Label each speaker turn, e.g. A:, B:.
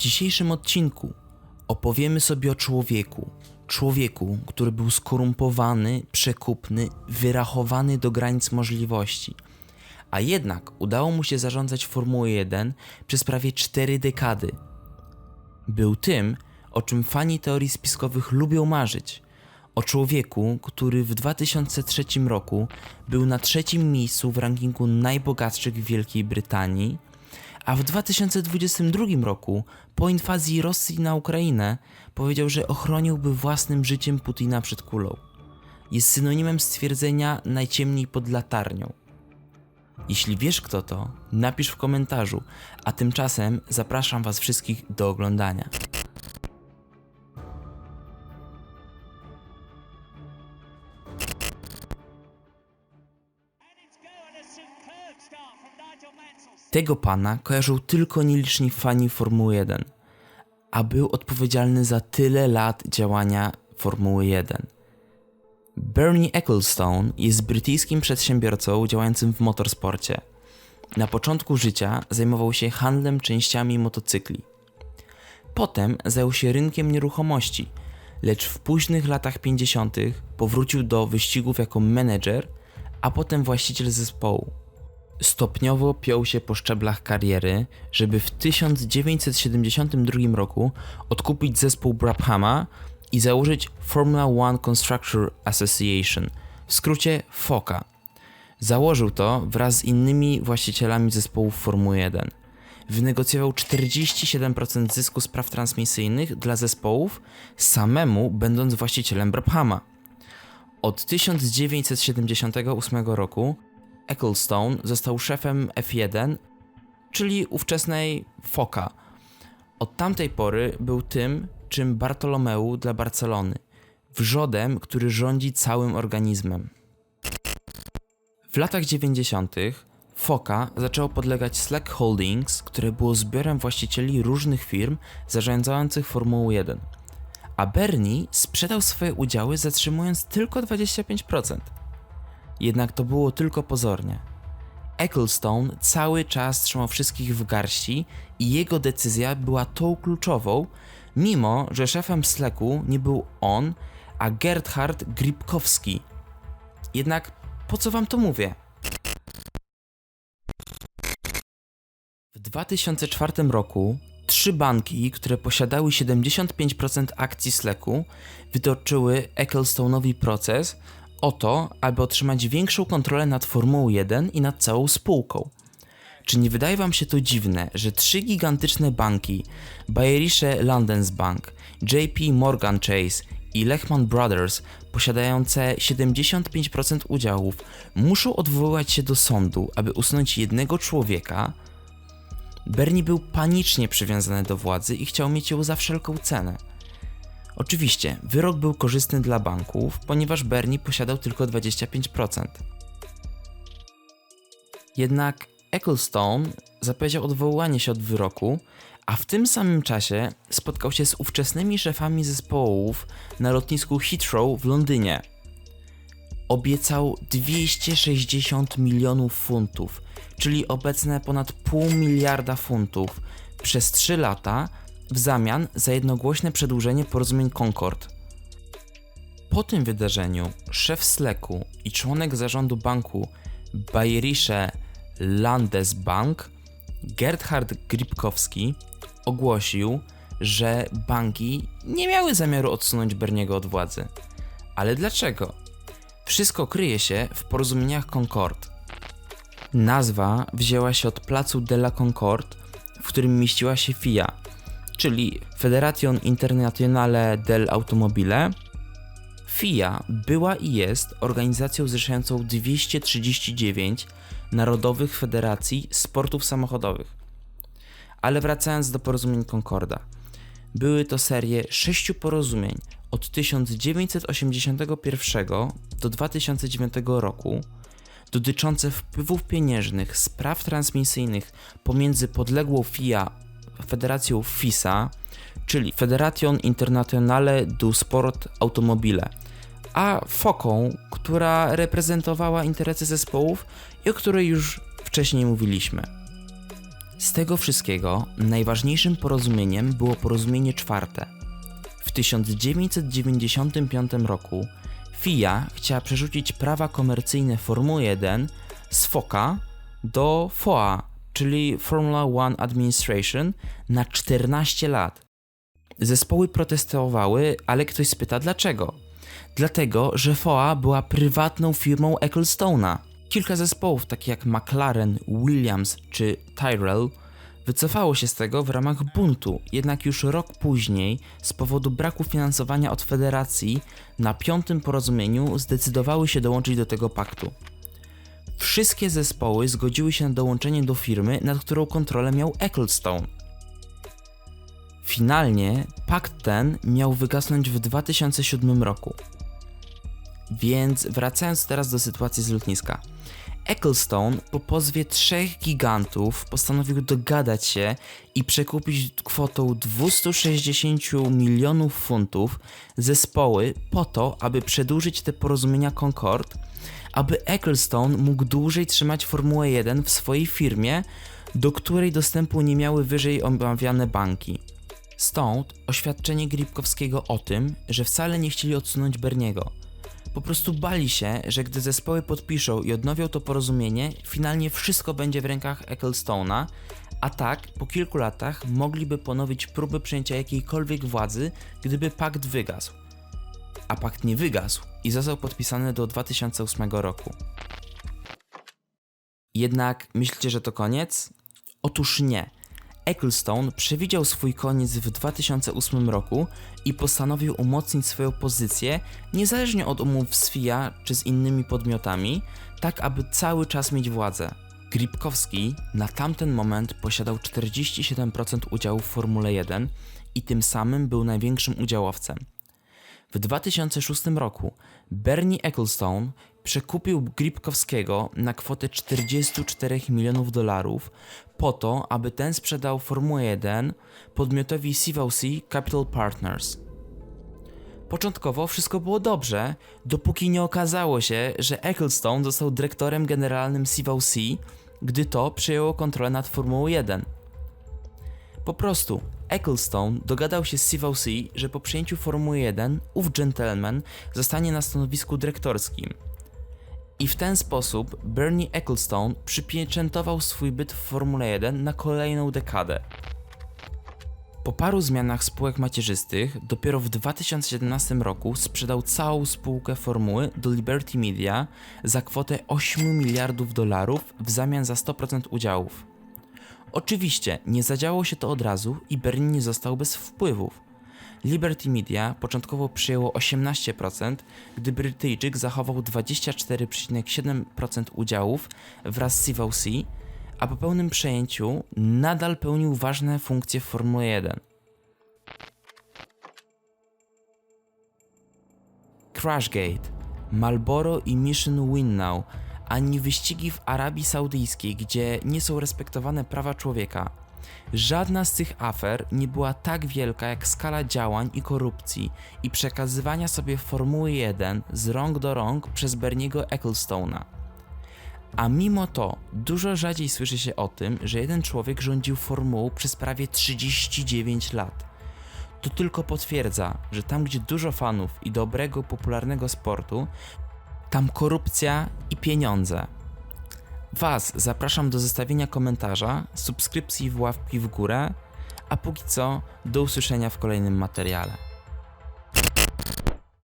A: dzisiejszym odcinku opowiemy sobie o człowieku. Człowieku, który był skorumpowany, przekupny, wyrachowany do granic możliwości. A jednak udało mu się zarządzać Formułą 1 przez prawie 4 dekady. Był tym, o czym fani teorii spiskowych lubią marzyć. O człowieku, który w 2003 roku był na trzecim miejscu w rankingu najbogatszych w Wielkiej Brytanii, a w 2022 roku, po inwazji Rosji na Ukrainę, powiedział, że ochroniłby własnym życiem Putina przed kulą. Jest synonimem stwierdzenia najciemniej pod latarnią. Jeśli wiesz kto to, napisz w komentarzu, a tymczasem zapraszam Was wszystkich do oglądania. Tego pana kojarzą tylko nieliczni fani Formuły 1, a był odpowiedzialny za tyle lat działania Formuły 1. Bernie Ecclestone jest brytyjskim przedsiębiorcą działającym w motorsporcie. Na początku życia zajmował się handlem częściami motocykli. Potem zajął się rynkiem nieruchomości, lecz w późnych latach 50. powrócił do wyścigów jako menedżer, a potem właściciel zespołu. Stopniowo piął się po szczeblach kariery, żeby w 1972 roku odkupić zespół Brabhama i założyć Formula One Constructor Association, w skrócie FOCA. Założył to wraz z innymi właścicielami zespołów Formuły 1. Wynegocjował 47% zysku z praw transmisyjnych dla zespołów, samemu będąc właścicielem Brabhama. Od 1978 roku Ecclestone został szefem F1, czyli ówczesnej FOCA. Od tamtej pory był tym, czym Bartolomeu dla Barcelony, wrzodem, który rządzi całym organizmem. W latach 90. FOCA zaczęło podlegać Slack Holdings, które było zbiorem właścicieli różnych firm zarządzających Formułą 1. A Bernie sprzedał swoje udziały zatrzymując tylko 25%. Jednak to było tylko pozornie. Ecclestone cały czas trzymał wszystkich w garści i jego decyzja była tą kluczową, mimo że szefem Slacku nie był on, a Gerhard Gripkowski. Jednak po co wam to mówię? W 2004 roku trzy banki, które posiadały 75% akcji Slacku, wytoczyły Ecclestone'owi proces o to, aby otrzymać większą kontrolę nad Formułą 1 i nad całą spółką. Czy nie wydaje Wam się to dziwne, że trzy gigantyczne banki Bayerische Landesbank, JP Morgan Chase i Lehman Brothers, posiadające 75% udziałów, muszą odwoływać się do sądu, aby usunąć jednego człowieka? Bernie był panicznie przywiązany do władzy i chciał mieć ją za wszelką cenę. Oczywiście, wyrok był korzystny dla banków, ponieważ Bernie posiadał tylko 25%. Jednak Ecclestone zapowiedział odwołanie się od wyroku, a w tym samym czasie spotkał się z ówczesnymi szefami zespołów na lotnisku Heathrow w Londynie. Obiecał 260 milionów funtów, czyli obecne ponad pół miliarda funtów przez 3 lata w zamian za jednogłośne przedłużenie porozumień Concord. Po tym wydarzeniu szef Slacku i członek zarządu banku Bayerische Landesbank Gerhard Gripkowski ogłosił, że banki nie miały zamiaru odsunąć Berniego od władzy. Ale dlaczego? Wszystko kryje się w porozumieniach Concord. Nazwa wzięła się od placu de la Concorde, w którym mieściła się FIA, czyli Federation Internazionale del Automobile. FIA była i jest organizacją zrzeszającą 239 narodowych federacji sportów samochodowych. Ale wracając do porozumień Concorda. Były to serie sześciu porozumień od 1981 do 2009 roku dotyczące wpływów pieniężnych z praw transmisyjnych pomiędzy podległą FIA federacją FISA, czyli Federation Internazionale du Sport Automobile, a FOKą, która reprezentowała interesy zespołów i o której już wcześniej mówiliśmy. Z tego wszystkiego najważniejszym porozumieniem było porozumienie czwarte. W 1995 roku FIA chciała przerzucić prawa komercyjne Formuły 1 z FOCA do FOA, czyli Formula One Administration, na 14 lat. Zespoły protestowały, ale ktoś spyta dlaczego. Dlatego, że FOA była prywatną firmą Ecclestona. Kilka zespołów, takich jak McLaren, Williams czy Tyrrell, wycofało się z tego w ramach buntu, jednak już rok później, z powodu braku finansowania od federacji, na piątym porozumieniu zdecydowały się dołączyć do tego paktu. Wszystkie zespoły zgodziły się na dołączenie do firmy, nad którą kontrolę miał Ecclestone. Finalnie pakt ten miał wygasnąć w 2007 roku. Więc wracając teraz do sytuacji z lotniska. Ecclestone po pozwie trzech gigantów postanowił dogadać się i przekupić kwotą 260 milionów funtów zespoły po to, aby przedłużyć te porozumienia Concord, aby Ecclestone mógł dłużej trzymać Formułę 1 w swojej firmie, do której dostępu nie miały wyżej omawiane banki. Stąd oświadczenie Gripkowskiego o tym, że wcale nie chcieli odsunąć Berniego. Po prostu bali się, że gdy zespoły podpiszą i odnowią to porozumienie, finalnie wszystko będzie w rękach Ecclestona, a tak po kilku latach mogliby ponowić próby przejęcia jakiejkolwiek władzy, gdyby pakt wygasł. A pakt nie wygasł i został podpisany do 2008 roku. Jednak myślicie, że to koniec? Otóż nie. Ecclestone przewidział swój koniec w 2008 roku i postanowił umocnić swoją pozycję niezależnie od umów z FIA czy z innymi podmiotami, tak aby cały czas mieć władzę. Gripkowski na tamten moment posiadał 47% udziału w Formule 1 i tym samym był największym udziałowcem. W 2006 roku Bernie Ecclestone przekupił Gripkowskiego na kwotę 44 milionów dolarów po to, aby ten sprzedał Formułę 1 podmiotowi CVC Capital Partners. Początkowo wszystko było dobrze, dopóki nie okazało się, że Ecclestone został dyrektorem generalnym CVC, gdy to przejęło kontrolę nad Formułą 1. Po prostu Ecclestone dogadał się z CVC, że po przejęciu Formuły 1 ów gentleman zostanie na stanowisku dyrektorskim. I w ten sposób Bernie Ecclestone przypieczętował swój byt w Formule 1 na kolejną dekadę. Po paru zmianach spółek macierzystych, dopiero w 2017 roku sprzedał całą spółkę formuły do Liberty Media za kwotę 8 miliardów dolarów w zamian za 100% udziałów. Oczywiście nie zadziało się to od razu i Bernie nie został bez wpływów. Liberty Media początkowo przyjęło 18%, gdy Brytyjczyk zachował 24,7% udziałów wraz z CVC, a po pełnym przejęciu nadal pełnił ważne funkcje w Formule 1. Crashgate, Marlboro i Mission Winnow, ani wyścigi w Arabii Saudyjskiej, gdzie nie są respektowane prawa człowieka. Żadna z tych afer nie była tak wielka jak skala działań i korupcji i przekazywania sobie Formuły 1 z rąk do rąk przez Berniego Ecclestona. A mimo to dużo rzadziej słyszy się o tym, że jeden człowiek rządził formułą przez prawie 39 lat. To tylko potwierdza, że tam gdzie dużo fanów i dobrego, popularnego sportu, tam korupcja pieniądze. Was zapraszam do zostawienia komentarza, subskrypcji w łapki w górę, a póki co do usłyszenia w kolejnym materiale.